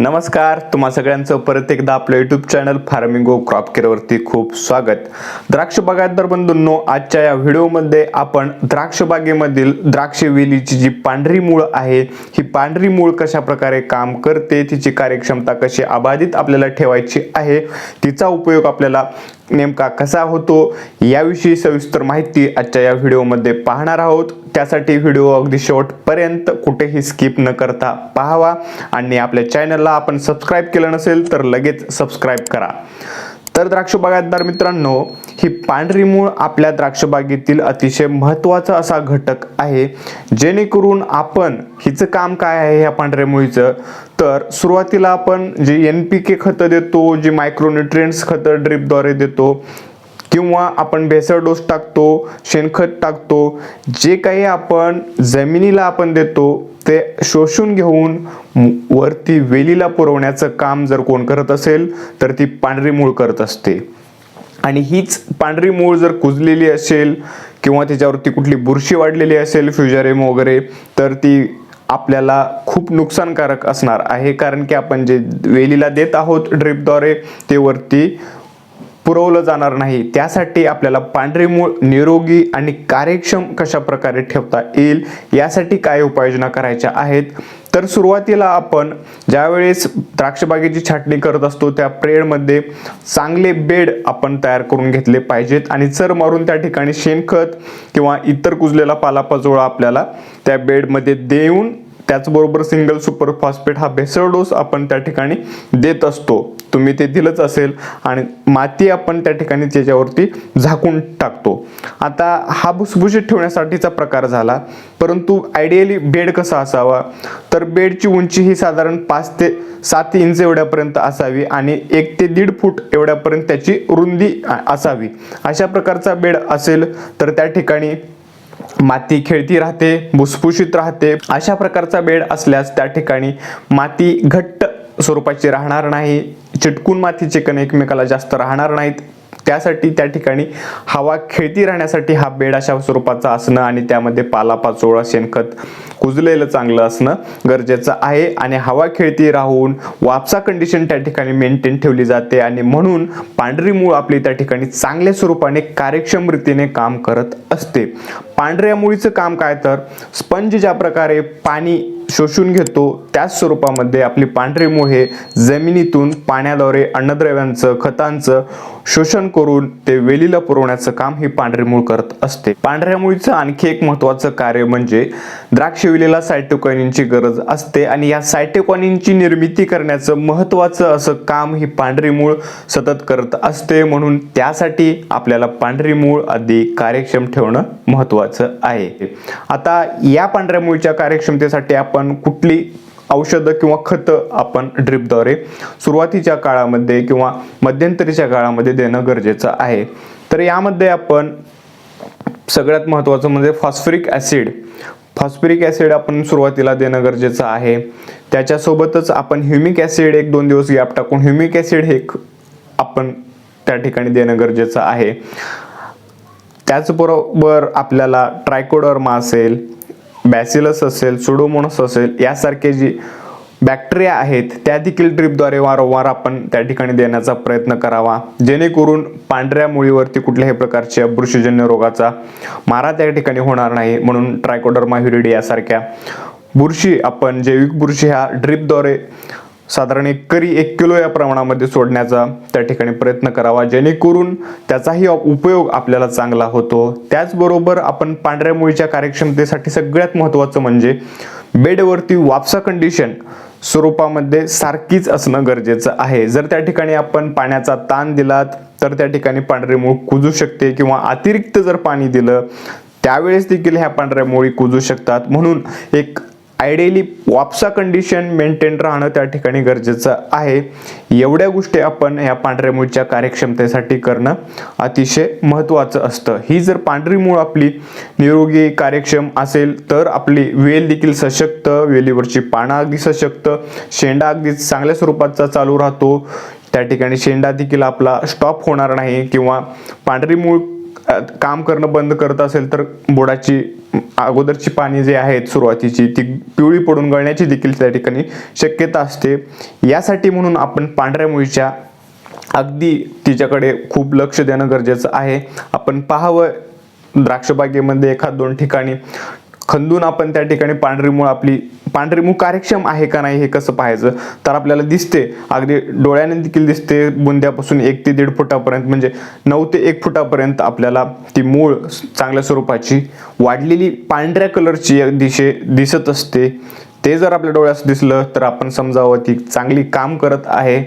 नमस्कार तुम्हा सगळ्यांचं परत एकदा आपलं युट्यूब चॅनल फार्मिंगो क्रॉप केअरवरती खूप स्वागत. द्राक्ष बागायतदार बंधूंनो आजच्या या व्हिडिओमध्ये आपण द्राक्ष बागेमधील द्राक्ष वेलीची जी पांढरी मूळ आहे ही पांढरी मूळ कशा प्रकारे काम करते तिची कार्यक्षमता कशी अबाधित आपल्याला ठेवायची आहे तिचा उपयोग आपल्याला नेमका कसा होतो याविषयी सविस्तर माहिती आजच्या या व्हिडिओमध्ये पाहणार आहोत. त्यासाठी व्हिडिओ अगदी शेवटपर्यंत कुठेही स्किप न करता पाहावा आणि आपल्या चॅनलला आपण सबस्क्राईब केलं नसेल तर लगेच सबस्क्राईब करा. तर द्राक्ष बागायतदार मित्रांनो ही पांढरी मूळ आपल्या द्राक्षबागेतील अतिशय महत्त्वाचा असा घटक आहे जेणेकरून आपण हिचं काम काय आहे ह्या पांढऱ्या मुळीचं? तर सुरुवातीला आपण जे एन पी के खतं देतो जी मायक्रोन्युट्रियंट्स खतं ड्रिपद्वारे देतो किंवा आपण भेसळ डोस टाकतो शेणखत टाकतो जे काही आपण जमिनीला आपण देतो ते शोषून घेऊन वरती वेलीला पुरवण्याचं काम जर कोण करत असेल तर ती पांढरी मूळ करत असते. आणि हीच पांढरी मूळ जर कुजलेली असेल किंवा त्याच्यावरती कुठली बुरशी वाढलेली असेल फ्युजरेम वगैरे तर ती आपल्याला खूप नुकसानकारक असणार आहे. कारण की आपण जे वेलीला देत आहोत ड्रिपद्वारे ते वरती पुरवलं जाणार नाही. त्यासाठी आपल्याला पांढरे मूळ निरोगी आणि कार्यक्षम कशा प्रकारे ठेवता येईल यासाठी काय उपाययोजना करायच्या आहेत? तर सुरुवातीला आपण ज्यावेळेस द्राक्षबागेची छाटणी करत असतो त्या प्रेडमध्ये चांगले बेड आपण तयार करून घेतले पाहिजेत आणि चर मारून त्या ठिकाणी शेणखत किंवा इतर कुजलेला पालापाचोळा आपल्याला त्या बेडमध्ये देऊन त्याचबरोबर सिंगल सुपर फॉस्फेट हा भेसळ डोस आपण त्या ठिकाणी देत असतो. तुम्ही ते दिलंच असेल आणि माती आपण त्या ठिकाणी त्याच्यावरती झाकून टाकतो. आता हा भुसभुशीत ठेवण्यासाठीचा प्रकार झाला. परंतु आयडियली बेड कसा असावा? तर बेडची उंची ही साधारण पाच ते सात इंच एवढ्यापर्यंत असावी आणि एक ते दीड फूट एवढ्यापर्यंत त्याची रुंदी असावी. अशा प्रकारचा बेड असेल तर त्या ठिकाणी माती खेळती राहते भुसभुशीत राहते. अशा प्रकारचा बेड असल्यास त्या ठिकाणी माती घट्ट स्वरूपाची राहणार नाही. चिटकून मातीचे कण एकमेकाला जास्त राहणार नाहीत. त्यासाठी त्या ठिकाणी हवा खेळती राहण्यासाठी हा बेड अशा स्वरूपाचा असणं आणि त्यामध्ये पालापाचोळा शेणखत कुजलेलं चांगलं असणं गरजेचं आहे. आणि हवा खेळती राहून वापसा कंडिशन त्या ठिकाणी मेंटेन ठेवली जाते आणि म्हणून पांढरी मूळ आपली त्या ठिकाणी चांगल्या स्वरूपाने कार्यक्षम रीतीने काम करत असते. पांढऱ्या मुळीचं काम काय तर स्पंज ज्या प्रकारे पाणी शोषून घेतो त्याच स्वरूपामध्ये आपली पांढरी मूळ हे जमिनीतून पाण्याद्वारे अन्नद्रव्यांचं खतांचं शोषण करून ते वेलीला पुरवण्याचं काम ही पांढरी मूळ करत असते. पांढऱ्या मुळीचं आणखी एक महत्वाचं कार्य म्हणजे द्राक्ष वेलीला सायटोकाइनिनची गरज असते आणि या सायटोकाइनिनची निर्मिती करण्याचं महत्वाचं असं काम ही पांढरी मूळ सतत करत असते. म्हणून त्यासाठी आपल्याला पांढरी मूळ अधिक कार्यक्षम ठेवणं महत्वाचं आहे. आता या पांढऱ्या मुळीच्या कार्यक्षमतेसाठी आपण कुठली औषधं किंवा खतं आपण ड्रिपद्वारे सुरुवातीच्या काळामध्ये किंवा मध्यंतरीच्या काळामध्ये देणं गरजेचं आहे. तर यामध्ये आपण सगळ्यात महत्त्वाचं म्हणजे फॉस्फरिक ॲसिड. फॉस्फरिक ॲसिड आपण सुरुवातीला देणं गरजेचं आहे. त्याच्यासोबतच आपण ह्युमिक ॲसिड एक दोन दिवस गॅप टाकून ह्युमिक ॲसिड हे आपण त्या ठिकाणी देणं गरजेचं आहे. त्याचबरोबर आपल्याला ट्रायकोडर्मा असेल बॅसिलस असेल सुडोमोनस असेल यासारखे जी बॅक्टेरिया आहेत त्या देखील ड्रिपद्वारे वारंवार आपण त्या ठिकाणी देण्याचा प्रयत्न करावा. जेणेकरून पांढऱ्या मुळीवरती कुठल्याही प्रकारच्या बुरशीजन्य रोगाचा मारा त्या ठिकाणी होणार नाही म्हणून ट्रायकोडर्मा ह्युरिडी यासारख्या बुरशी आपण जैविक बुरशी ह्या ड्रिपद्वारे साधारण एक करी एक किलो या प्रमाणामध्ये सोडण्याचा त्या ठिकाणी प्रयत्न करावा जेणेकरून त्याचाही उपयोग आपल्याला चांगला होतो. त्याचबरोबर आपण पांढऱ्या मुळीच्या कार्यक्षमतेसाठी सगळ्यात महत्त्वाचं म्हणजे बेडवरती वापसा कंडिशन स्वरूपामध्ये सारखीच असणं गरजेचं आहे. जर त्या ठिकाणी आपण पाण्याचा ताण दिलात तर त्या ठिकाणी पांढरी मूळ कुजू शकते किंवा अतिरिक्त जर पाणी दिलं त्यावेळेस देखील ह्या पांढऱ्या मुळी कुजू शकतात. म्हणून एक आयडियली वापसा कंडिशन मेंटेन राहणं त्या ठिकाणी गरजेचं आहे. एवढ्या गोष्टी आपण ह्या पांढऱ्या मूळच्या कार्यक्षमतेसाठी करणं अतिशय महत्त्वाचं असतं. ही जर पांढरी मूळ आपली निरोगी कार्यक्षम असेल तर आपली वेल देखील सशक्त वेलीवरची पानं अगदी सशक्त शेंडा अगदी चांगल्या स्वरूपाचा चालू राहतो. त्या ठिकाणी शेंडा देखील आपला स्टॉप होणार नाही किंवा पांढरी मूळ काम करणं बंद करत असेल तर बोडाची अगोदरची पाणी जे आहेत सुरुवातीची ती पिवळी पडून गळण्याची देखील त्या ठिकाणी शक्यता असते. यासाठी म्हणून आपण पांढऱ्या मुळीच्या अगदी तिच्याकडे खूप लक्ष देणं गरजेचं आहे. आपण पाहावं द्राक्षबागेमध्ये एखाद दोन ठिकाणी खंदून आपण त्या ठिकाणी पांढरी मूळ आपली पांढरी कार्यक्षम आहे का नाही हे कसं पाहायचं? तर आपल्याला दिसते अगदी डोळ्याने देखील दिसते बुंद्यापासून एक ते दीड फुटापर्यंत म्हणजे नऊ ते एक फुटापर्यंत आपल्याला ती मूळ चांगल्या स्वरूपाची वाढलेली पांढऱ्या कलरची दिशे दिसत असते. ते जर आपल्या डोळ्यास दिसलं तर आपण समजावं ती चांगली काम करत आहे.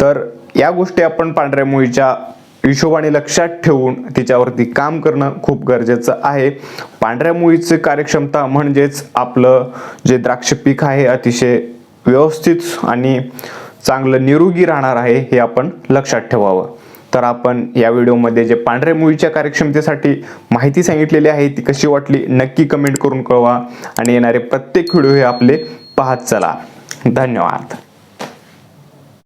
तर या गोष्टी आपण पांढऱ्या मुळीच्या हिशोबाने लक्षात ठेवून तिच्यावरती काम करणं खूप गरजेचं आहे. पांढऱ्या मुळीची कार्यक्षमता म्हणजेच आपलं जे द्राक्ष पीक आहे अतिशय व्यवस्थित आणि चांगलं निरोगी राहणार आहे हे आपण लक्षात ठेवावं. तर आपण या व्हिडिओमध्ये जे पांढऱ्या मुळीच्या कार्यक्षमतेसाठी माहिती सांगितलेली आहे ती कशी वाटली नक्की कमेंट करून कळवा. आणि येणारे प्रत्येक व्हिडिओ हे आपले पाहत चला. धन्यवाद.